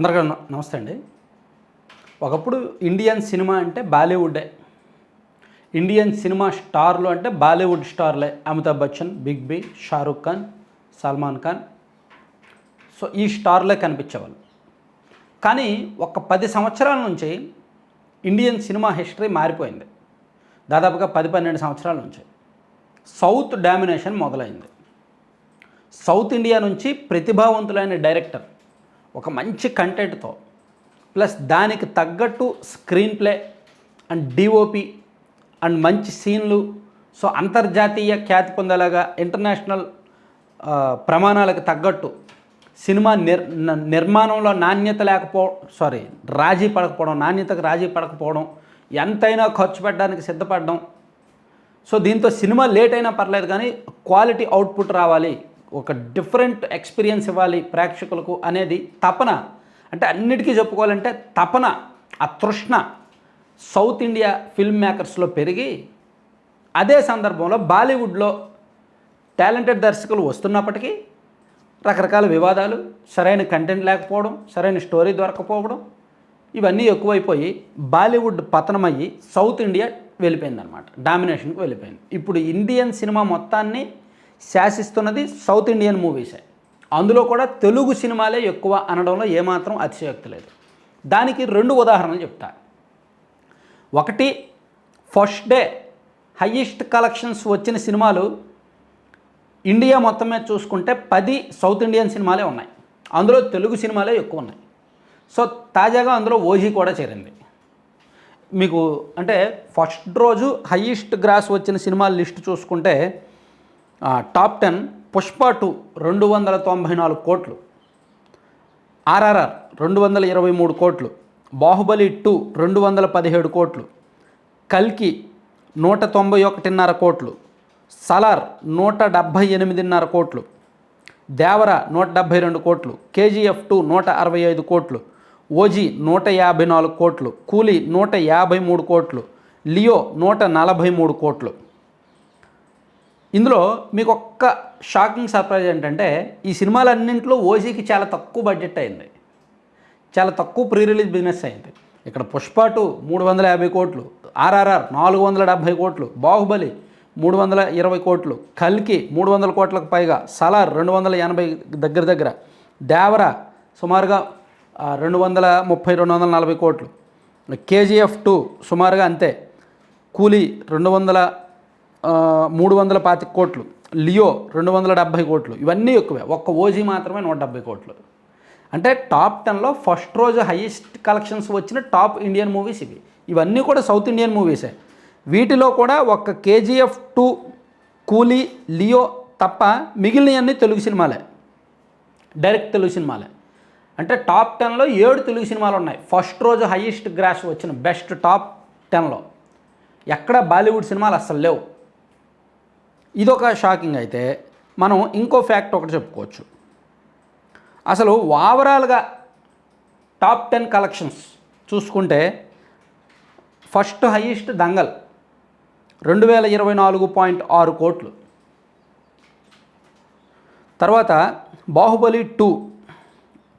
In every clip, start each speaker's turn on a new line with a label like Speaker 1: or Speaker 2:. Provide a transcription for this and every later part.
Speaker 1: అందరికీ నమస్తే అండి. ఒకప్పుడు ఇండియన్ సినిమా అంటే బాలీవుడ్డే. ఇండియన్ సినిమా స్టార్లు అంటే Bollywood స్టార్లే. Amitabh Bachchan big B Shahrukh Khan Salman Khan. So ఈ స్టార్లే కనిపించేవాళ్ళు. కానీ ఒక పది సంవత్సరాల నుంచి ఇండియన్ సినిమా హిస్టరీ మారిపోయింది. దాదాపుగా పది పన్నెండు సంవత్సరాల నుంచి. సౌత్ డామినేషన్ మొదలైంది. సౌత్ ఇండియా నుంచి ప్రతిభావంతులైన డైరెక్టర్ ఒక మంచి కంటెంట్తో ప్లస్ దానికి తగ్గట్టు screenplay and DOP and మంచి సీన్లు సో అంతర్జాతీయ ఖ్యాతి పొందేలాగా ఇంటర్నేషనల్ ప్రమాణాలకు తగ్గట్టు సినిమా నిర్ నిర్మాణంలో నాణ్యత లేకపో సారీ రాజీ పడకపోవడం నాణ్యతకు రాజీ పడకపోవడం ఎంతైనా ఖర్చు పెట్టడానికి సిద్ధపడడం. సో దీంతో సినిమా లేట్ అయినా పర్లేదు కానీ క్వాలిటీ అవుట్పుట్ రావాలి. ఒక డిఫరెంట్ ఎక్స్పీరియన్స్ ఇవ్వాలి ప్రేక్షకులకు అనేది తపన. అంటే అన్నిటికీ చెప్పుకోవాలంటే తపన ఆ తృష్ణ సౌత్ ఇండియా ఫిల్మ్ మేకర్స్లో పెరిగి అదే సందర్భంలో బాలీవుడ్లో టాలెంటెడ్ దర్శకులు వస్తున్నప్పటికీ రకరకాల వివాదాలు సరైన కంటెంట్ లేకపోవడం సరైన స్టోరీ దొరకపోవడం ఇవన్నీ ఎక్కువైపోయి బాలీవుడ్ పతనమయ్యి సౌత్ ఇండియా వెళ్ళిపోయిందనమాట డామినేషన్కి వెళ్ళిపోయింది. ఇప్పుడు ఇండియన్ సినిమా మొత్తాన్ని శాసిస్తున్నది సౌత్ ఇండియన్ మూవీసే. అందులో కూడా తెలుగు సినిమాలే ఎక్కువ అనడంలో ఏమాత్రం అతిశయోక్తి లేదు. దానికి రెండు ఉదాహరణలు చెప్తా. ఒకటి ఫస్ట్ డే హయ్యెస్ట్ కలెక్షన్స్ వచ్చిన సినిమాలు ఇండియా మొత్తం మీద చూసుకుంటే పది సౌత్ ఇండియన్ సినిమాలే ఉన్నాయి. అందులో తెలుగు సినిమాలే ఎక్కువ ఉన్నాయి. సో తాజాగా అందులో ఓజీ కూడా చేరింది. మీకు అంటే ఫస్ట్ రోజు హయ్యెస్ట్ గ్రాస్ వచ్చిన సినిమాల లిస్ట్ చూసుకుంటే టాప్ టెన్ పుష్ప టూ రెండు వందల తొంభై నాలుగు కోట్లు. ఆర్ఆర్ఆర్ రెండు వందల ఇరవై మూడు కోట్లు. బాహుబలి టూ రెండు వందల పదిహేడు కోట్లు. కల్కి నూట తొంభై ఒకటిన్నర కోట్లు. సలార్ నూట డెబ్భై ఎనిమిదిన్నర కోట్లు. దేవర నూట డెబ్భై రెండు కోట్లు. కేజీఎఫ్ టూ నూట అరవై ఐదు కోట్లు. ఓజీ నూట యాభై నాలుగు కోట్లు. కూలీ నూట యాభై మూడు కోట్లు. లియో నూట నలభై మూడు కోట్లు. ఇందులో మీకు ఒక్క షాకింగ్ సర్ప్రైజ్ ఏంటంటే ఈ సినిమాలన్నింటిలో ఓజీకి చాలా తక్కువ బడ్జెట్ అయింది. చాలా తక్కువ ప్రీ రిలీజ్ బిజినెస్ అయింది. ఇక్కడ పుష్ప టూ మూడు వందల యాభై కోట్లు ఆర్ఆర్ఆర్ నాలుగు వందల డెబ్భై కోట్లు బాహుబలి మూడు వందల ఇరవై కోట్లు కల్కి మూడు వందల కోట్లకు పైగా సలార్ రెండు వందల ఎనభై దగ్గర దగ్గర దేవర సుమారుగా రెండు వందల ముప్పై రెండు వందల నలభై కోట్లు కేజీఎఫ్ టూ సుమారుగా అంతే కూలీ రెండు వందల మూడు వందల పాతిక కోట్లు లియో రెండు వందల డెబ్భై కోట్లు ఇవన్నీ ఎక్కువే. ఒక్క ఓజీ మాత్రమే నూట డెబ్భై కోట్లు. అంటే టాప్ టెన్లో ఫస్ట్ రోజు హైయెస్ట్ కలెక్షన్స్ వచ్చిన టాప్ ఇండియన్ మూవీస్ ఇవి. ఇవన్నీ కూడా సౌత్ ఇండియన్ మూవీసే. వీటిలో కూడా ఒక్క కేజీఎఫ్ టూ కూలీ లియో తప్ప మిగిలినవన్నీ తెలుగు సినిమాలే. డైరెక్ట్ తెలుగు సినిమాలే. అంటే టాప్ టెన్లో ఏడు తెలుగు సినిమాలు ఉన్నాయి. ఫస్ట్ రోజు హైయెస్ట్ గ్రాస్ వచ్చిన బెస్ట్ టాప్ టెన్లో. ఎక్కడ బాలీవుడ్ సినిమాలు అస్సలు లేవు. ఇదొక షాకింగ్ అయితే మనం ఇంకో ఫ్యాక్ట్ ఒకటి చెప్పుకోవచ్చు. అసలు ఓవరాల్గా టాప్ టెన్ కలెక్షన్స్ చూసుకుంటే ఫస్ట్ హైయెస్ట్ దంగల్ రెండు వేల ఇరవై నాలుగు పాయింట్ ఆరు కోట్లు. తర్వాత బాహుబలి టూ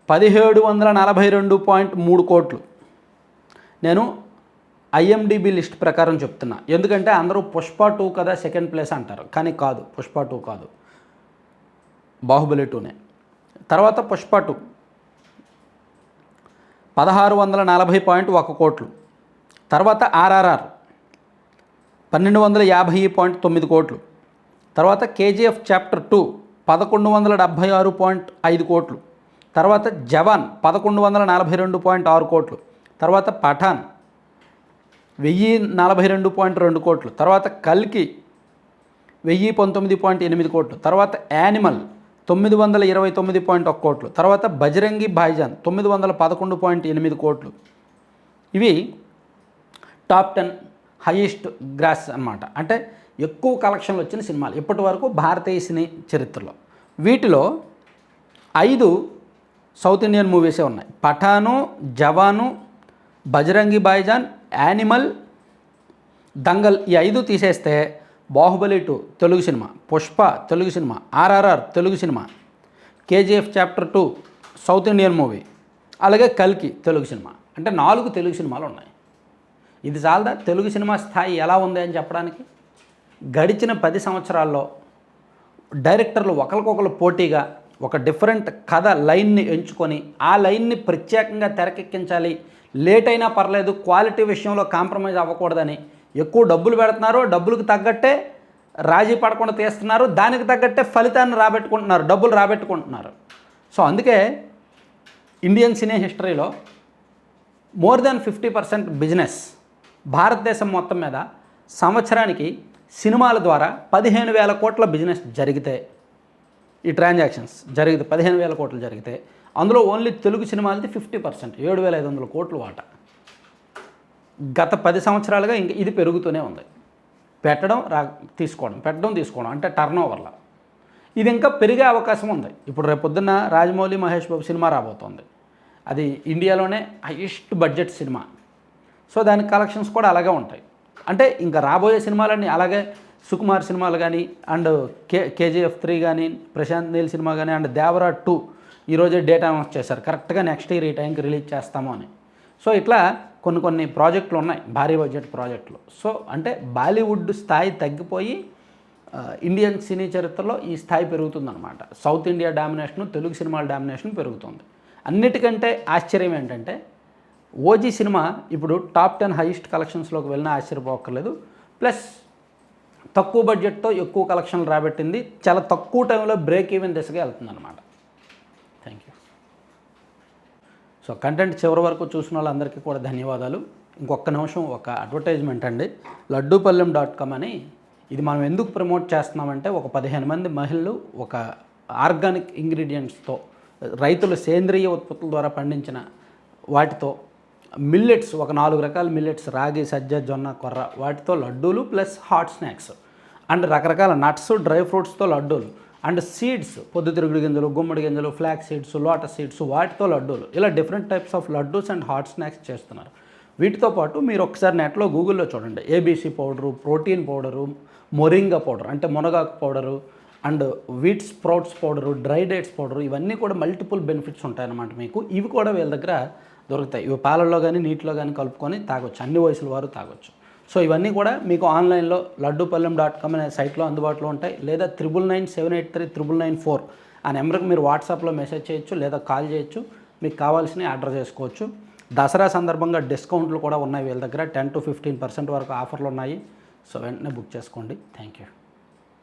Speaker 1: పదిహేడు వందల నలభై రెండు పాయింట్ మూడు కోట్లు. నేను ఐఎండిబి లిస్ట్ ప్రకారం చెప్తున్నా. ఎందుకంటే అందరూ పుష్ప టూ కదా సెకండ్ ప్లేస్ అంటారు. కానీ కాదు పుష్ప టూ కాదు. బాహుబలి టూనే. తర్వాత పుష్ప టూ. పదహారు వందల నలభై పాయింట్ ఒక కోట్లు. తర్వాత ఆర్ఆర్ఆర్. పన్నెండు వందల యాభై పాయింట్ తొమ్మిది కోట్లు. తర్వాత కేజీఎఫ్ చాప్టర్ టూ. పదకొండు వందల డెబ్భై ఆరు పాయింట్ ఐదు కోట్లు. తర్వాత జవాన్ పదకొండు వందల నలభై రెండు పాయింట్ ఆరు కోట్లు. తర్వాత పఠాన్. వెయ్యి నలభై రెండు పాయింట్ రెండు కోట్లు. తర్వాత కల్కి వెయ్యి పంతొమ్మిది పాయింట్ ఎనిమిది కోట్లు. తర్వాత యానిమల్ తొమ్మిది వందల ఇరవై తొమ్మిది పాయింట్ ఒక కోట్లు. తర్వాత బజరంగి భాయిజాన్ తొమ్మిది వందల పదకొండు పాయింట్ ఎనిమిది కోట్లు. ఇవి టాప్ టెన్ హైయెస్ట్ గ్రాస్ అన్నమాట. అంటే ఎక్కువ కలెక్షన్లు వచ్చిన సినిమాలు. ఇప్పటి వరకు భారతీయ సినీ చరిత్రలో. వీటిలో ఐదు సౌత్ ఇండియన్ మూవీసే ఉన్నాయి. పఠాను జవాను బజరంగి భాయిజాన్ యానిమల్ దంగల్ ఈ ఐదు తీసేస్తే Baahubali two Telugu cinema Pushpa Telugu cinema RRR Telugu cinema KGF chapter two south Indian movie అలాగే కల్కి తెలుగు సినిమా. అంటే నాలుగు తెలుగు సినిమాలు ఉన్నాయి. ఇది చాలదా? తెలుగు సినిమా స్థాయి ఎలా ఉంది అని చెప్పడానికి? గడిచిన పది సంవత్సరాల్లో డైరెక్టర్లు ఒకరికొకరు పోటీగా ఒక డిఫరెంట్ కథ లైన్ని ఎంచుకొని ఆ లైన్ని ప్రత్యేకంగా తెరకెక్కించాలి లేట్ అయినా పర్లేదు క్వాలిటీ విషయంలో కాంప్రమైజ్ అవ్వకూడదని. ఎక్కువ డబ్బులు పెడుతున్నారు డబ్బులకు తగ్గట్టే రాజీ పడకుండా తీస్తున్నారు దానికి తగ్గట్టే ఫలితాన్ని రాబెట్టుకుంటున్నారు డబ్బులు రాబెట్టుకుంటున్నారు. సో అందుకే ఇండియన్ సినీ హిస్టరీలో more than fifty percent business భారతదేశం మొత్తం మీద సంవత్సరానికి సినిమాల ద్వారా పదిహేను వేల కోట్ల బిజినెస్ జరిగితే ఈ ట్రాన్సాక్షన్స్ జరిగితే పదిహేను వేల కోట్లు జరిగితే అందులో ఓన్లీ తెలుగు సినిమాలది ఫిఫ్టీ పర్సెంట్ ఏడు వేల ఐదు వందల కోట్లు వాటా. గత పది సంవత్సరాలుగా ఇంక ఇది పెరుగుతూనే ఉంది. పెట్టడం రా తీసుకోవడం పెట్టడం తీసుకోవడం అంటే టర్న్ ఓవర్లో ఇది ఇంకా పెరిగే అవకాశం ఉంది. ఇప్పుడు రేపొద్దున రాజమౌళి మహేష్ బాబు సినిమా రాబోతోంది. అది ఇండియాలోనే హైయెస్ట్ బడ్జెట్ సినిమా. సో దాని కలెక్షన్స్ కూడా అలాగే ఉంటాయి. అంటే ఇంకా రాబోయే సినిమాలన్నీ అలాగే సుకుమార్ సినిమాలు కానీ అండ్ కే కేజీఎఫ్ త్రీ కానీ ప్రశాంత్ నీల్ సినిమా కానీ అండ్ దేవరా టూ ఈరోజే డేట్ అనౌన్స్ చేశారు. కరెక్ట్గా నెక్స్ట్ ఇయర్ ఈ టైంకి రిలీజ్ చేస్తాము అని. సో ఇట్లా కొన్ని కొన్ని ప్రాజెక్టులు ఉన్నాయి. భారీ బడ్జెట్ ప్రాజెక్టులు సో అంటే బాలీవుడ్ స్థాయి తగ్గిపోయి ఇండియన్ సినీ చరిత్రలో ఈ స్థాయి పెరుగుతుందన్నమాట. సౌత్ ఇండియా డామినేషన్ తెలుగు సినిమాల డామినేషన్ పెరుగుతుంది. అన్నిటికంటే ఆశ్చర్యం ఏంటంటే ఓజీ సినిమా ఇప్పుడు టాప్ టెన్ హైయెస్ట్ కలెక్షన్స్లోకి వెళ్ళినా ఆశ్చర్యపోక్కర్లేదు. ప్లస్ తక్కువ బడ్జెట్తో ఎక్కువ కలెక్షన్లు రాబట్టింది. చాలా తక్కువ టైంలో బ్రేక్ ఈవెన్ దిశగా వెళ్తుందన్నమాట థ్యాంక్ యూ సో కంటెంట్ చివరి వరకు చూసిన వాళ్ళందరికీ కూడా ధన్యవాదాలు. ఇంకొక నిమిషం ఒక అడ్వర్టైజ్మెంట్ అండి. లడ్డూపల్లెం డాట్ కామ్ అని ఇది మనం ఎందుకు ప్రమోట్ చేస్తున్నామంటే ఒక పదిహేను మంది మహిళలు ఒక ఆర్గానిక్ ఇంగ్రీడియంట్స్తో రైతులు సేంద్రియ ఉత్పత్తుల ద్వారా పండించిన వాటితో మిల్లెట్స్ ఒక నాలుగు రకాల మిల్లెట్స్ రాగి సజ్జ జొన్న కొర్ర వాటితో లడ్డూలు ప్లస్ హాట్ స్నాక్స్ అండ్ రకరకాల నట్స్ డ్రై ఫ్రూట్స్తో లడ్డూలు. అండ్ సీడ్స్ పొద్దుతిరుగుడు గింజలు గుమ్మడి గింజలు ఫ్లాక్ సీడ్స్ లోటస్ సీడ్స్ వాటితో లడ్డూలు. ఇలా different types of laddoos and hot snacks చేస్తున్నారు. వీటితో పాటు మీరు ఒకసారి నెట్లో గూగుల్లో చూడండి. ABC powder protein powder moringa powder అంటే మునగాకు powder and wheat sprouts powder dry dates powder ఇవన్నీ కూడా మల్టిపుల్ బెనిఫిట్స్ ఉంటాయన్నమాట మీకు. ఇవి కూడా వీళ్ళ దగ్గర దొరుకుతాయి. ఇవి పాలల్లో కానీ నీటిలో కానీ కలుపుకొని తాగొచ్చు. అన్ని వయసుల వారు తాగొచ్చు. సో ఇవన్నీ కూడా మీకు ఆన్లైన్లో లడ్డూపల్లెం డాట్ కామ్ అనే సైట్లో అందుబాటులో ఉంటాయి. లేదా triple nine seven eight three triple nine four ఆ నెంబర్కి మీరు వాట్సాప్లో మెసేజ్ చేయొచ్చు లేదా కాల్ చేయొచ్చు. మీకు కావాల్సినవి ఆర్డర్ చేసుకోవచ్చు. దసరా సందర్భంగా డిస్కౌంట్లు కూడా ఉన్నాయి వీళ్ళ దగ్గర. టెన్ టు ఫిఫ్టీన్ పర్సెంట్ వరకు ఆఫర్లు ఉన్నాయి. సో వెంటనే బుక్ చేసుకోండి. Thank you.